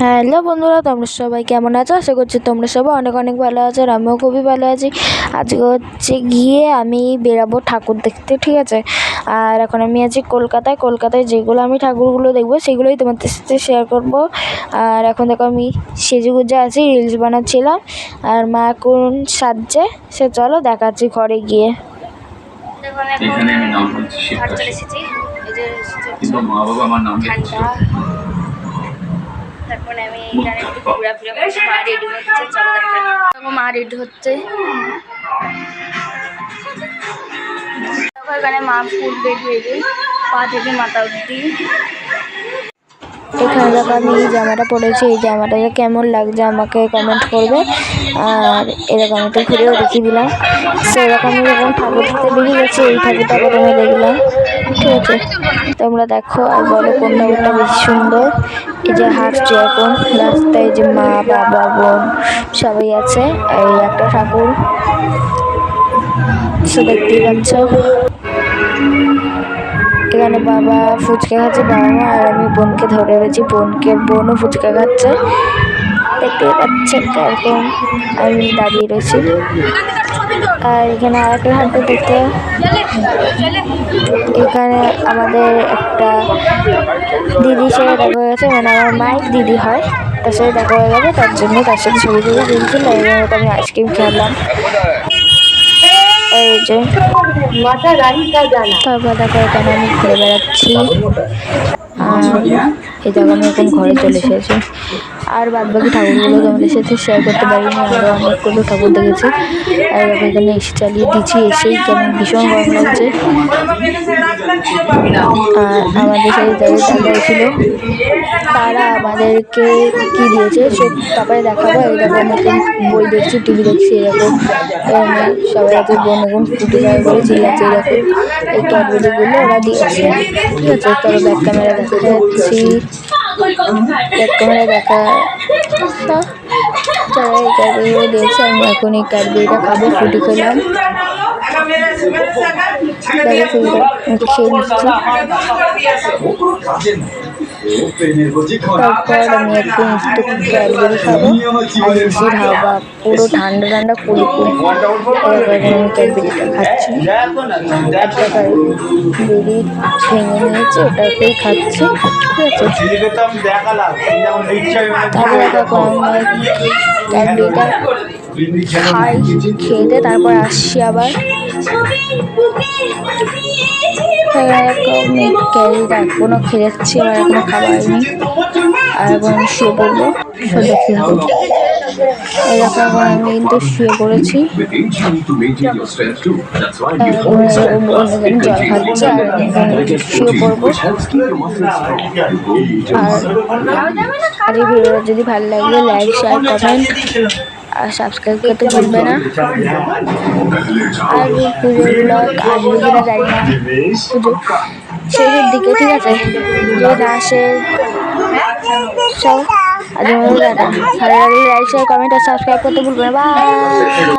Hello বন্ধুরা তোমরা সবাই কেমন আছো? আশা করছি তোমরা সবাই অনেক অনেক ভালো আছো আর আমিও খুবই ভালো আছি। আজকে হচ্ছে গিয়ে আমি বেরাবো ঠাকুর দেখতে ঠিক আছে? আর এখন আমি আছি কলকাতায়। কলকাতায় যেগুলো আমি ঠাকুরগুলো দেখব সেগুলোই তোমাদের সাথে শেয়ার করব। আর এখন দেখো আমি সেজে গুজে আছি রিলস বানাচ্ছিলাম। আর মা এখন সাজছে সে চলো দেখাচ্ছি ঘরে গিয়ে। এখন এখানে আমি নাম হচ্ছে ঘর চলে শিবদাস এসেছি। এই যে মা বাবা আমার নাম ঠান্ডা তারপরে আমি এখানে একটু ঘোরাফেরা করছি, মা রেডি হচ্ছে, চলো দেখো মা রেডি হচ্ছে। এখানে মা ফুল রেডি গেল, পা থেকে মাথা অব্দি এখানে দেখো আমি এই জামাটা পরেছি এই জামাটা কেমন লাগছে আমাকে কমেন্ট করবে। আর এরকম একটু ঘুরেও দেখিয়ে দিলাম। সেরকম যখন ঠাকুর দেখতে বেরিয়ে গেছি, এই ঠাকুরটা প্রথমে দেখলাম। ঠিক আছে, তোমরা দেখো আর বলো কোন ঠাকুরটা বেশি সুন্দর। এই যে হাঁটছে এখন রাস্তায় যে মা, বাবা, বোন সবাই আছে এই একটা ঠাকুর। সে দেখতেই পাচ্ছ। এখানে বাবা ফুচকা খাচ্ছে, বাবা মা আর আমি বোনকে ধরে রয়েছি বোনকে, বোনও ফুচকা খাচ্ছে। দেখতে পাচ্ছেন এরকম আমি দাঁড়িয়ে রয়েছি। আর এখানে আর একটা হাঁটতে দেখতে এখানে আমাদের একটা দিদির সাথে দেখা হয়ে গেছে। মানে আমার মায়ের দিদি হয়। তার সাথে দেখা হয়ে গেছে। তার জন্য তার সাথে ছবি এই জন্য আমি আইসক্রিম খেলাম। এই যে তারপর দেখো এখানে আমি ঘুরে বেড়াচ্ছি। আর এই জায়গা আমি এখন ঘরে চলে এসেছি। আর বাদ বাকি ঠাকুরগুলো তোমাদের সাথে শেয়ার করতে পারিনি আরও অনেকগুলো ঠাকুর দেখেছি। আর এখানে এসি চালিয়ে দিচ্ছি, এসেই কেমন ভীষণ গরম লাগছে। আর আমাদের সাথে যাদের দাদা ছিল তারা আমাদেরকে কি দিয়েছে সে তারপরে দেখাবো। আমি এখন বই দেখছি, টিভি দেখছি এরকম এরকম সবাই এত বোন এখন ফুটে যাবে বলে চিল্লাচ্ছে এরকম এই ক্যাডবেরিগুলো ওরা দিয়েছে। ঠিক আছে তবে ব্যাক ক্যামেরা দেখা যাচ্ছি। ক্যামেরা দেখা তারা এই ক্যাডবেরিগুলো দিয়েছে আমি এখন এই ক্যাডবেরিটা খাব ফুটি খেলাম। খেয়ে নিচ্ছি। তারপর আমি একটু ক্যাডবেরি আর এসির হাওয়া পুরো ঠান্ডা ঠান্ডা ক্যাডবেরিটা খাচ্ছি একটা ক্যাডবেরি ভেঙে নিয়েছি খাচ্ছি ঠিক আছে খাই খেতে তারপর আসছি আবার। আমি ক্যারিটা এখনও খেয়ে যাচ্ছি আমার এখনও খাবার হয়নি আর এখন শুয়ে পড়ব আমি কিন্তু শুয়ে পড়েছি জল খাচ্ছে আর শুয়ে পড়ব আর আর এই ভিডিওটা যদি ভালো লাগে লাইক শেয়ার কমেন্ট আর সাবস্ক্রাইব করতে ভুলবে না। আর পুজোর ব্লগ আসবে কিনা জানি না পুজো সেই দিকে, ঠিক আছে? যে আসে সব আজ দাদা ভালো লাগলে লাইক শেয়ার কমেন্ট আর সাবস্ক্রাইব করতে ভুলবে না। বাই